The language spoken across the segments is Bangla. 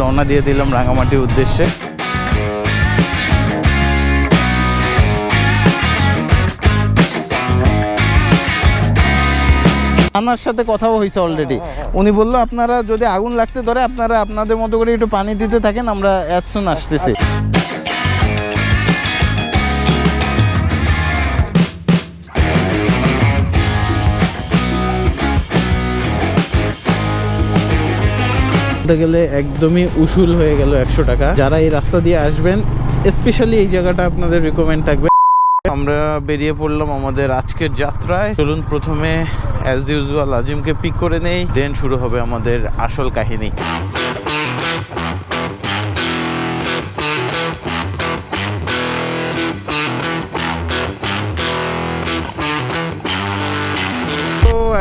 রওনা দিয়ে দিলাম রাঙামাটির উদ্দেশ্যে। আমার সাথে কথাও হয়েছে অলরেডি উনি বলল, আপনারা যদি আগুন লাগতে ধরে, আপনারা আপনাদের মতো করে একটু পানি দিতে থাকেন, আমরা অ্যাজ সুন আসতেছি। বলতে গেলে একদমই উসুল হয়ে গেল একশো টাকা। যারা এই রাস্তা দিয়ে আসবেন স্পেশালি এই জায়গাটা আপনাদের রিকমেন্ড থাকবে। আমরা বেরিয়ে পড়লাম আমাদের আজকের যাত্রায়। চলুন প্রথমে অ্যাজ ইউজুয়াল আজিমকে পিক করে নেই দেন শুরু হবে আমাদের আসল কাহিনী।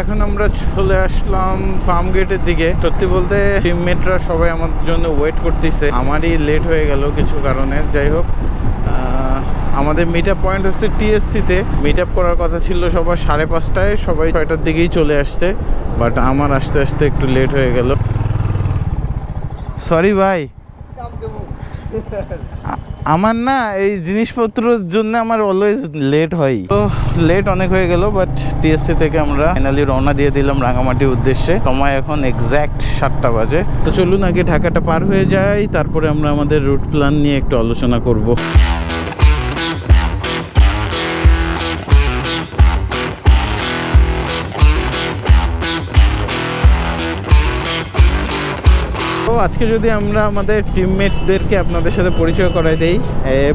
এখন আমরা চলে আসলাম ফার্ম গেটের দিকে। সত্যি বলতে টিমমেটরা সবাই আমার জন্য ওয়েট করতেছে। আমারই লেট হয়ে গেল কিছু কারণে। যাই হোক আমাদের মিট আপ পয়েন্ট হচ্ছে টিএসসিতে মিট আপ করার কথা ছিল সবার সাড়ে পাঁচটায়। সবাই ছয়টার দিকেই চলে আসছে। বাট আমার আসতে আসতে একটু লেট হয়ে গেল। সরি ভাই। আমার না এই জিনিসপত্রের জন্য আমার অলওয়েজ লেট হয়। তো লেট অনেক হয়ে গেল বাট টিএসসি থেকে আমরা ফাইনালি রওনা দিয়ে দিলাম রাঙামাটির উদ্দেশ্যে। সময় এখন এক্স্যাক্ট সাতটা বাজে। তো চলুন আগে ঢাকাটা পার হয়ে যাই, তারপরে আমরা আমাদের রুট প্ল্যান নিয়ে একটু আলোচনা করব। আজকে যদি আমরা আমাদের টিমমেটদেরকে আপনাদের সাথে পরিচয় করাই দেই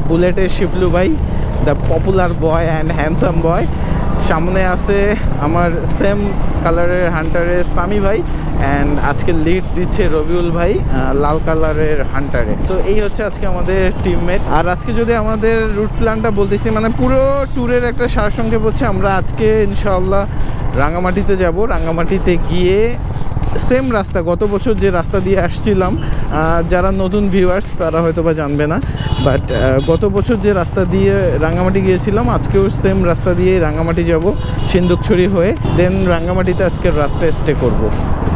বুলেটের শিপলু ভাই the popular boy and handsome boy সামনে আছে আমার সেম কালারের হান্টারের সামি ভাই অ্যান্ড আজকে লিড দিচ্ছে রবিউল ভাই লাল কালারের হান্টারে তো এই হচ্ছে আজকে আমাদের টিমমেট আর আজকে যদি আমাদের রুট প্ল্যানটা বলতেছি মানে পুরো ট্যুরের একটা সারসংক্ষেপ হচ্ছে, আমরা আজকে ইনশাআল্লাহ রাঙামাটিতে যাব। রাঙামাটিতে গিয়ে সেম রাস্তা, গত বছর যে রাস্তা দিয়ে আসছিলাম যারা নতুন ভিউয়ার্স তারা হয়তো বা জানবে না বাট গত বছর যে রাস্তা দিয়ে রাঙামাটি গিয়েছিলাম, আজকেও সেম রাস্তা দিয়ে রাঙামাটি যাব, সিন্দুকছড়ি হয়ে দেন রাঙামাটিতে আজকের রাতটা স্টে করব।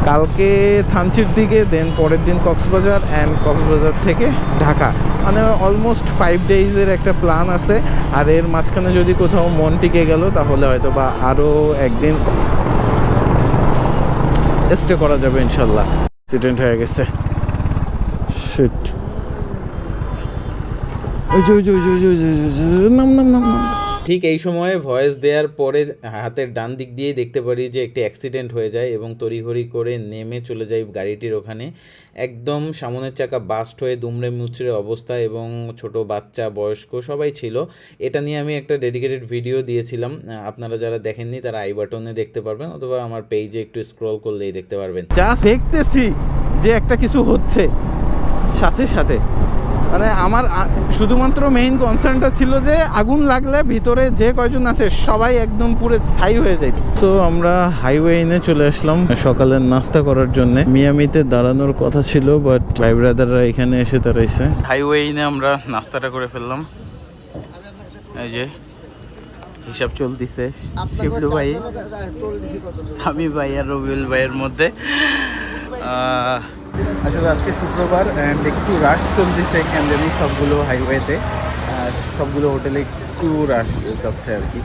কালকে থানচির দিকে দেন পরের দিন কক্সবাজার অ্যান্ড কক্সবাজার থেকে ঢাকা মানে অলমোস্ট ফাইভ ডেইজের একটা প্ল্যান আছে, আর এর মাঝখানে যদি কোথাও মন টিকে গেল, তাহলে হয়তো বা আরও একদিন স্টে করা যাবে ইনশাল্লাহ অ্যাক্সিডেন্ট হয়ে গেছে। শিট নাম নাম নাম নাম। ঠিক এই সময়ে ভয়েস দেওয়ার পরে হাতের ডান দিক দিয়েই দেখতে পারি যে একটি অ্যাক্সিডেন্ট হয়ে যায় এবং তড়িঘড়ি করে নেমে চলে যাই গাড়িটির ওখানে। একদম সামনের চাকা বাস্ট হয়ে দুমড়ে মুচড়ে অবস্থা এবং ছোট বাচ্চা, বয়স্ক সবাই ছিল। এটা নিয়ে আমি একটা ডেডিকেটেড ভিডিও দিয়েছিলাম। আপনারা যারা দেখেননি তারা আই বাটনে দেখতে পারবেন অথবা আমার পেজে একটু স্ক্রল করলেই দেখতে পারবেন। যা দেখতেছি যে একটা কিছু হচ্ছে। সাথে সাথে। মানে আমার শুধুমাত্র মেইন কনসার্নটা ছিল যে আগুন লাগলে ভিতরে যে কয়জন আছে সবাই একদম পুরো ছাই হয়ে যায়। তো আমরা হাইওয়ে এনে চলে আসলাম সকালের নাস্তা করার জন্য। মিয়ামিতে দাঁড়ানোর কথা ছিল বাট ভাই ব্রাদাররা এখানে এসে দাঁড়াইছে। হাইওয়ে এনে আমরা নাস্তাটা করে ফেললাম। এই যে হিসাব চলতেছে। শিবলু ভাই। স্বামী ভাই আর রবিউল ভাইয়ের মধ্যে। আসলে আজকে শুক্রবার অ্যান্ড একটু রাশ চলতেছে কেন সবগুলো হাইওয়েতে আর সবগুলো হোটেলে একটু রাশ যাচ্ছে আর কি।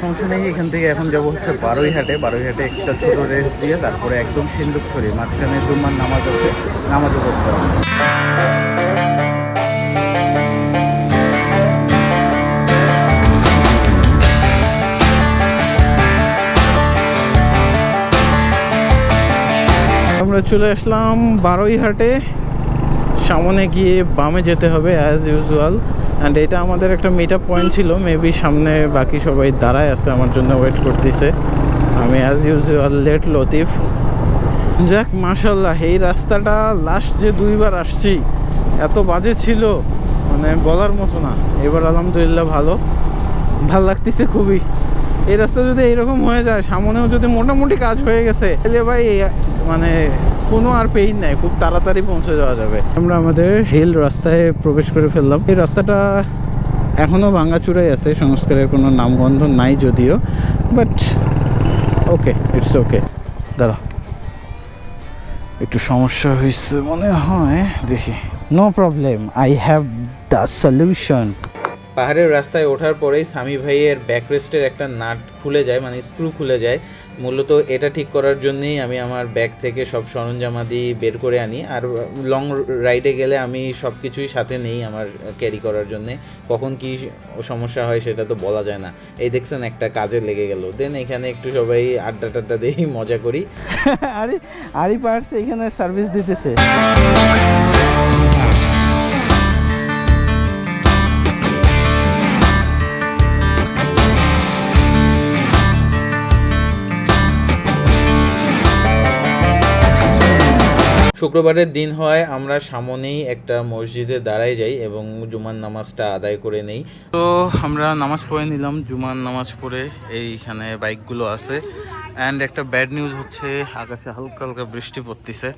সমস্যা নেই, এখান থেকে এখন যাব হচ্ছে বারোইহাটে। বারোইহাটে একটা ছোটো রেস্ট দিয়ে তারপরে একদম সিন্দুক ছড়ি মাঝখানে জুম্মার নামাজ আছে, নামাজও করতে হবে। আমরা চলে আসলাম বারোইহাটে সামনে গিয়ে বামে যেতে হবে অ্যাজ ইউজুয়াল অ্যান্ড এটা আমাদের একটা মিট পয়েন্ট ছিল মেবি সামনে বাকি সবাই দাঁড়ায় আছে, আমার জন্য ওয়েট করতেছে। আমি অ্যাজ ইউজুয়াল লেট লতিফ। যাক মাশাল্লাহ এই রাস্তাটা লাস্ট যে দুইবার আসছি, এত বাজে ছিল মানে বলার মতো না। এবার আলহামদুলিল্লাহ ভালো। ভালো লাগতেছে খুবই। এই রাস্তা যদি এইরকম হয়ে যায়, সামনেও যদি মোটামুটি কাজ হয়ে গেছে, তাহলে ভাই মানে কোনো আর পেইন নাই, খুব তাড়াতাড়ি পৌঁছে যাওয়া যাবে। আমরা আমাদের হিল রাস্তায় প্রবেশ করে ফেললাম। এই রাস্তাটা এখনও ভাঙাচুরাই আছে, সংস্কারের কোনো নামগন্ধ নাই যদিও বাট ওকে ইটস ওকে দাদা একটু সমস্যা হয়েছে মনে হয়, দেখি। No problem I have the solution পাহাড়ের রাস্তায় ওঠার পরেই স্বামী ভাইয়ের ব্যাকরেস্টের একটা নাট খুলে যায় মানে স্ক্রু খুলে যায়। মূলত এটা ঠিক করার জন্যেই আমি আমার ব্যাগ থেকে সব সরঞ্জামাদি বের করে আনি। আর লং রাইডে গেলে আমি সব কিছুই সাথে নেই আমার ক্যারি করার জন্যে। কখন কি সমস্যা হয় সেটা তো বলা যায় না। এই দেখছেন একটা কাজে লেগে গেল। দেন এখানে একটু সবাই আড্ডা টাড্ডা দিয়েই মজা করি। আরে আরি পার্টস এখানে সার্ভিস দিতেছে। শুক্রবারের দিন হয় আমরা সামনেই একটা মসজিদে দাঁড়ায় যাই এবং জুমার নামাজটা আদায় করে নেই। তো আমরা নামাজ পড়ে নিলাম জুমার নামাজ পড়ে এইখানে বাইকগুলো আছে। অ্যান্ড একটা ব্যাড নিউজ হচ্ছে আকাশে হালকা হালকা বৃষ্টি পড়তেছে।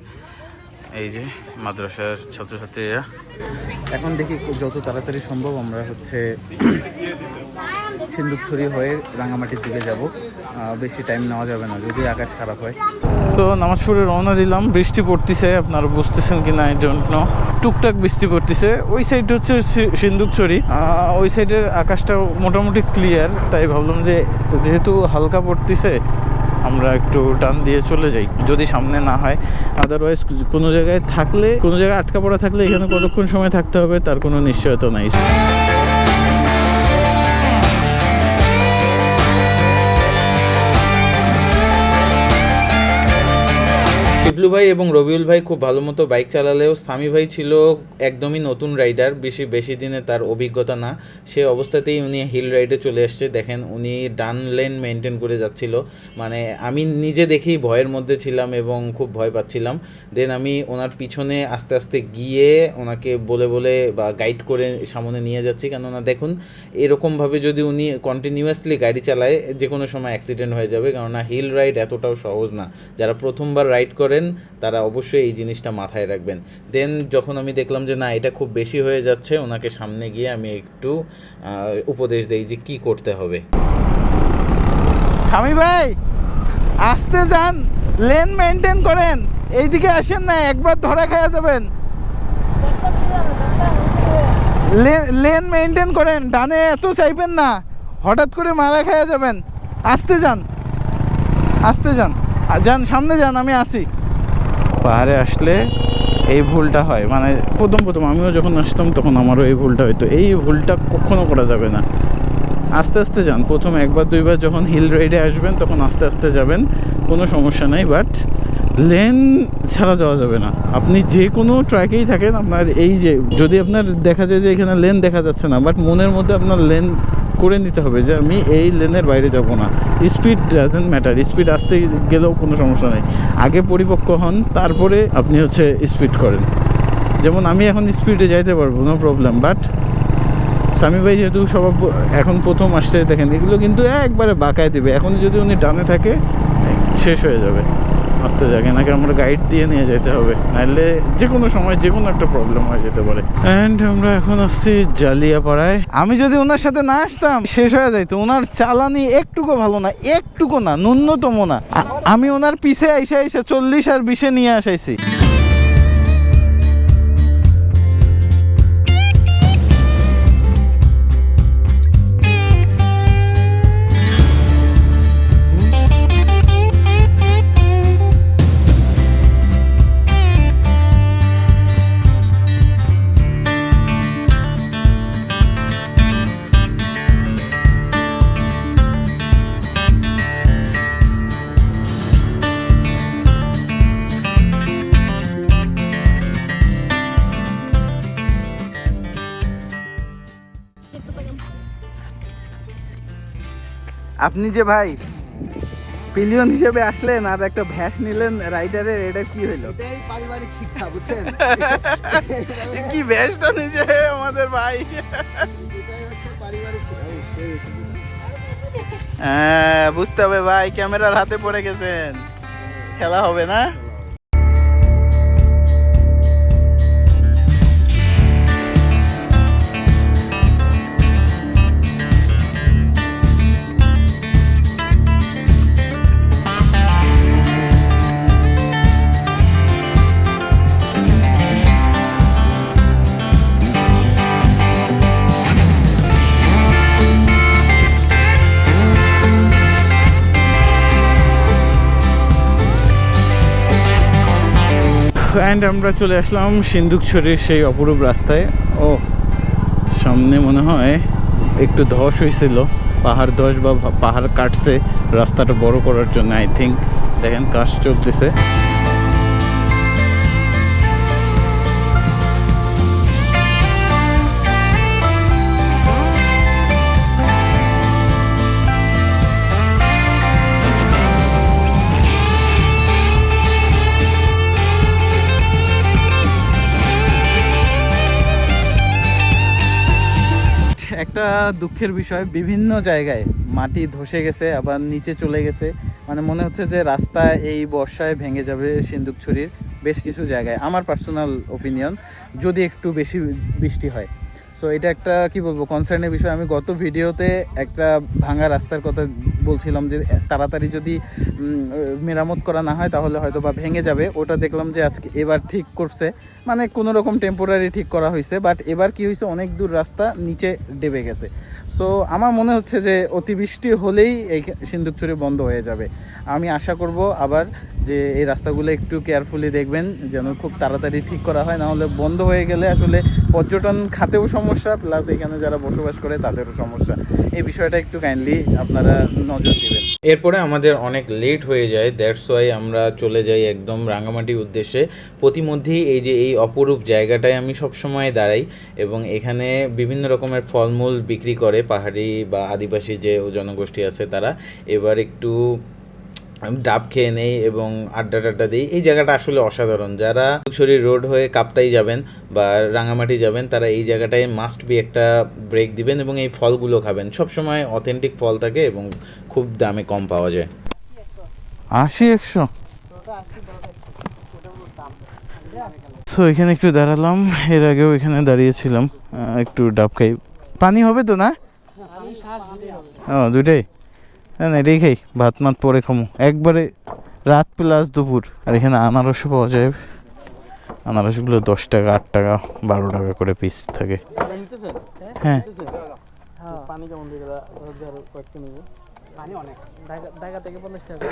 এই যে মাদ্রাসার ছাত্রছাত্রীরা। এখন দেখি যত তাড়াতাড়ি সম্ভব আমরা হচ্ছে সিন্দুকছড়ি হয়ে রাঙামাটির দিকে যাব। বেশি টাইম নেওয়া যাবে না যদি আকাশ খারাপ হয়। তো নামাজ পড়ে রওনা দিলাম। বৃষ্টি পড়তেছে, আপনারা বুঝতেছেন কি না আই ডোন্ট নো টুকটাক বৃষ্টি পড়তেছে। ওই সাইড হচ্ছে সি- সিন্দুকছড়ি ওই সাইডের আকাশটা মোটামুটি ক্লিয়ার তাই ভাবলাম যে যেহেতু হালকা পড়তেছে, আমরা একটু টান দিয়ে চলে যাই, যদি সামনে না হয়। আদারওয়াইজ কোনো জায়গায় থাকলে, কোনো জায়গায় আটকা পড়া থাকলে এখানে কতক্ষণ সময় থাকতে হবে, তার কোনো নিশ্চয়তা নাই। শিবলু ভাই এবং রবিউল ভাই খুব ভালো মতো বাইক চালালেও স্বামী ভাই ছিল একদমই নতুন রাইডার বেশি বেশি দিনে তার অভিজ্ঞতা না। সে অবস্থাতেই উনি হিল রাইডে চলে এসছে। দেখেন উনি ডান লেন মেনটেন করে যাচ্ছিল। মানে আমি নিজে দেখেই ভয়ের মধ্যে ছিলাম এবং খুব ভয় পাচ্ছিলাম। দেন আমি ওনার পিছনে আস্তে আস্তে গিয়ে ওনাকে বলে বলে বা গাইড করে সামনে নিয়ে যাচ্ছি। কেননা দেখুন, এরকমভাবে যদি উনি কন্টিনিউয়াসলি গাড়ি চালায় যে কোনো সময় অ্যাক্সিডেন্ট হয়ে যাবে। কেননা হিল রাইড এতটাও সহজ না। যারা প্রথমবার রাইড করেন তারা অবশ্যই এই জিনিসটা মাথায় রাখবেন। দেন যখন আমি দেখলাম যে না, এটা খুব বেশি হয়ে যাচ্ছে, ওনাকে সামনে গিয়ে আমি একটু উপদেশ দেই যে কি করতে হবে। স্বামী ভাই, আসতে যান, লেন মেনটেন করেন। এইদিকে আসেন না, একবার ধরা খাওয়া যাবেন। লেন মেনটেন করেন, ডানে এত চাইবেন না, হঠাৎ করে মারা খাওয়া যাবেন। আসতে যান আসতে যান যান, সামনে যান, আমি আসি। পাহাড়ে আসলে এই ভুলটা হয়। মানে প্রথম প্রথম আমিও যখন আসতাম তখন আমারও এই ভুলটা হতো এই ভুলটা কখনো করা যাবে না। আস্তে আস্তে যান। প্রথম একবার, দুইবার যখন হিল রাইডে আসবেন তখন আস্তে আস্তে যাবেন। কোনো সমস্যা নাই বাট লেন ছাড়া যাওয়া যাবে না। আপনি যে কোনো ট্র্যাকেই থাকেন, আপনার এই যে, যদি আপনার দেখা যায় যে এখানে লেন দেখা যাচ্ছে না বাট মনের মধ্যে আপনার লেন করে নিতে হবে যে আমি এই লেনের বাইরে যাব না। স্পিড ডাজেন্ট ম্যাটার স্পিড আসতে গেলেও কোনো সমস্যা নেই। আগে পরিপক্ক হন, তারপরে আপনি হচ্ছে স্পিড করেন। যেমন আমি এখন স্পিডে যাইতে পারব নো প্রবলেম বাট স্বামী ভাই যেহেতু সবার প- এখন প্রথম আসছে, দেখেন এগুলো কিন্তু একবারে বাঁকায় দেবে। এখন যদি উনি ডানে থাকে, শেষ হয়ে যাবে। আসতে যাকে নাকি আমরা গাইড দিয়ে নিয়ে যেতে হবে। নাহলে যে কোনো সময় যে কোনো একটা প্রবলেম হয়ে যেতে পারে। অ্যান্ড আমরা এখন আসছি জালিয়াপাড়ায়। আমি যদি ওনার সাথে না আসতাম, শেষ হয়ে যাইতো। ওনার চালানি একটুকু ভালো না, একটুকু না, ন্যূনতম না। আমি ওনার পিছে আইসা আইসা চল্লিশ আর বিশে নিয়ে আসাইছি। আপনি যে ভাই পিলিয়ন হিসেবে আসলেন আর একটা ভ্যাস নিলেন রাইডারের এটা কি হইল? এটাই পারিবারিক শিক্ষা বুঝছেন? কি ভ্যাসটা নিজে আমাদের ভাই। হ্যাঁ বুঝতে হবে ভাই ক্যামেরার হাতে পড়ে গেছেন। খেলা হবে না? অ্যান্ড আমরা চলে আসলাম সিন্ধুকছড়ির সেই অপরূপ রাস্তায়। ও, সামনে মনে হয় একটু ধস হয়েছিল। পাহাড় ধস বা পাহাড় কাটছে রাস্তাটা বড় করার জন্য আই থিঙ্ক দেখেন কাজ চলতেছে। একটা দুঃখের বিষয়, বিভিন্ন জায়গায় মাটি ধসে গেছে, আবার নিচে চলে গেছে। মানে মনে হচ্ছে যে রাস্তা এই বর্ষায় ভেঙে যাবে সিন্দুকছড়ির বেশ কিছু জায়গায়। আমার পার্সোনাল ওপিনিয়ন যদি একটু বেশি বৃষ্টি হয়। সো এটা একটা, কি বলব কনসার্নের বিষয়। আমি গত ভিডিওতে একটা ভাঙা রাস্তার কথা বলছিলাম যে, তাড়াতাড়ি যদি মেরামত করা না হয়, তাহলে হয়তো বা ভেঙে যাবে। ওটা দেখলাম যে, আজকে এবার ঠিক করছে। মানে কোনো রকম টেম্পোরারি ঠিক করা হয়েছে বাট এবার কি হয়েছে অনেক দূর রাস্তা নিচে ডেবে গেছে। সো আমার মনে হচ্ছে যে, অতিবৃষ্টি হলেই এই সিন্দুকচুরি বন্ধ হয়ে যাবে। আমি আশা করব আবার যে এই রাস্তাগুলো একটু কেয়ারফুলি দেখবেন, যেন খুব তাড়াতাড়ি ঠিক করা হয়, নাহলে বন্ধ হয়ে গেলে আসলে পর্যটন খাতেও সমস্যা প্লাস এখানে যারা বসবাস করে তাদেরও সমস্যা। এই বিষয়টা একটু কাইন্ডলি আপনারা নজর দিবেন। এরপরে আমাদের অনেক লেট হয়ে যায় দ্যাটস ওয়াই আমরা চলে যাই একদম রাঙামাটির উদ্দেশ্যে। প্রতিমধ্যেই এই যে এই অপরূপ জায়গাটায় আমি সবসময় দাঁড়াই, এবং এখানে বিভিন্ন রকমের ফলমূল বিক্রি করে পাহাড়ি বা আদিবাসী যে জনগোষ্ঠী আছে তারা। এবার একটু ডাব খেয়ে নেই এবং আড্ডা টাড্ডা দিই। এই জায়গাটা আসলে অসাধারণ। যারা শরীর রোড হয়ে কাপ্তাই যাবেন বা রাঙামাটি যাবেন তারা এই জায়গাটায় মাস্ট বি একটা ব্রেক দিবেন এবং এই ফলগুলো খাবেন। সবসময় অথেন্টিক ফল থাকে এবং খুব দামে কম পাওয়া যায়। আশি একশো? সো এখানে একটু দাঁড়ালাম। এর আগেও এখানে দাঁড়িয়েছিলাম। একটু ডাব খাই। পানি হবে তো না? ও দুটাই না না এটাই খাই ভাত মাত পরে খামো। একবারে রাত প্লাস দুপুর আর এখানে আনারসও পাওয়া যায়। আনারসগুলো দশ টাকা আট টাকা বারো টাকা করে পিস থাকে। হ্যাঁ। টাকা।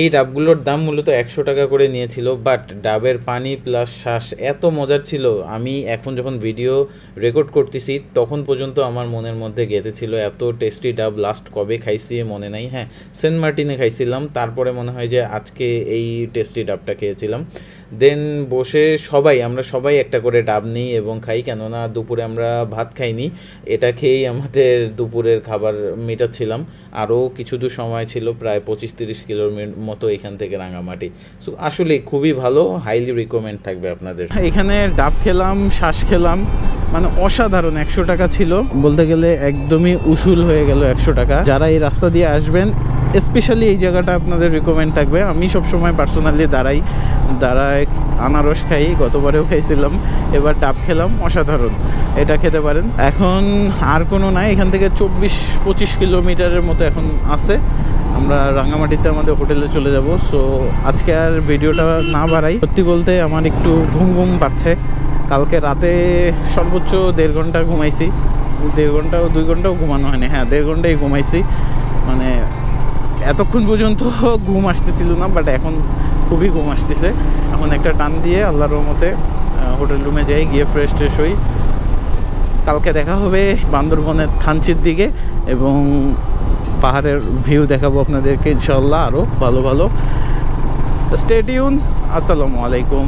এই ডাবগুলোর দাম মূলত একশো টাকা করে নিয়েছিল বাট ডাবের পানি প্লাস শ্বাস এত মজার ছিল। আমি এখন যখন ভিডিও রেকর্ড করতেছি তখন পর্যন্ত আমার মনের মধ্যে গেঁথেছিল এত টেস্টি ডাব। লাস্ট কবে খাইছি মনে নাই হ্যাঁ সেন্ট মার্টিনে খাইছিলাম। তারপরে মনে হয় যে আজকে এই টেস্টি ডাবটা খেয়েছিলাম। দেন বসে সবাই, আমরা সবাই একটা করে ডাব নিই এবং খাই, কেননা দুপুরে আমরা ভাত খাইনি। এটা খেয়েই আমাদের দুপুরের খাবার মেটাচ্ছিলাম। আরও কিছু দূর সময় ছিল, প্রায় পঁচিশ তিরিশ কিলোর মতো এখান থেকে রাঙামাটি। সো, আসলে খুবই ভালো হাইলি রিকমেন্ড থাকবে আপনাদের। এখানে ডাব খেলাম শ্বাস খেলাম মানে অসাধারণ, একশো টাকা ছিল। বলতে গেলে একদমই উসুল হয়ে গেল একশো টাকা। যারা এই রাস্তা দিয়ে আসবেন স্পেশালি এই জায়গাটা আপনাদের রিকমেন্ড থাকবে। আমি সবসময় পার্সোনালি দাঁড়াই, দাঁড়ায় আনারস খাই, গতবারেও খাইছিলাম, এবার ডাব খেলাম, অসাধারণ। এটা খেতে পারেন। এখন আর কোনো নাই, এখান থেকে চব্বিশ পঁচিশ কিলোমিটারের মতো এখন আছে। আমরা রাঙামাটিতে আমাদের হোটেলে চলে যাব। সো আজকে আর ভিডিওটা না বাড়াই। সত্যি বলতে আমার একটু ঘুম ঘুম পাচ্ছে। কালকে রাতে সর্বোচ্চ দেড় ঘণ্টা ঘুমাইছি। দেড় ঘন্টাও, দুই ঘন্টাও ঘুমানো হয়নি। হ্যাঁ দেড় ঘন্টাই ঘুমাইছি। মানে এতক্ষণ পর্যন্ত ঘুম আসতেছিল না বাট এখন খুবই ঘুম আসতেছে। এখন একটা টান দিয়ে আল্লাহর রহমতে হোটেল রুমে যাই, গিয়ে ফ্রেশ ট্রেশ হই। কালকে দেখা হবে বান্দরবনের থানচির দিকে এবং পাহাড়ের ভিউ দেখাবো আপনাদেরকে ইনশাল্লাহ আরও ভালো ভালো। স্টেডিউন আসসালামু আলাইকুম।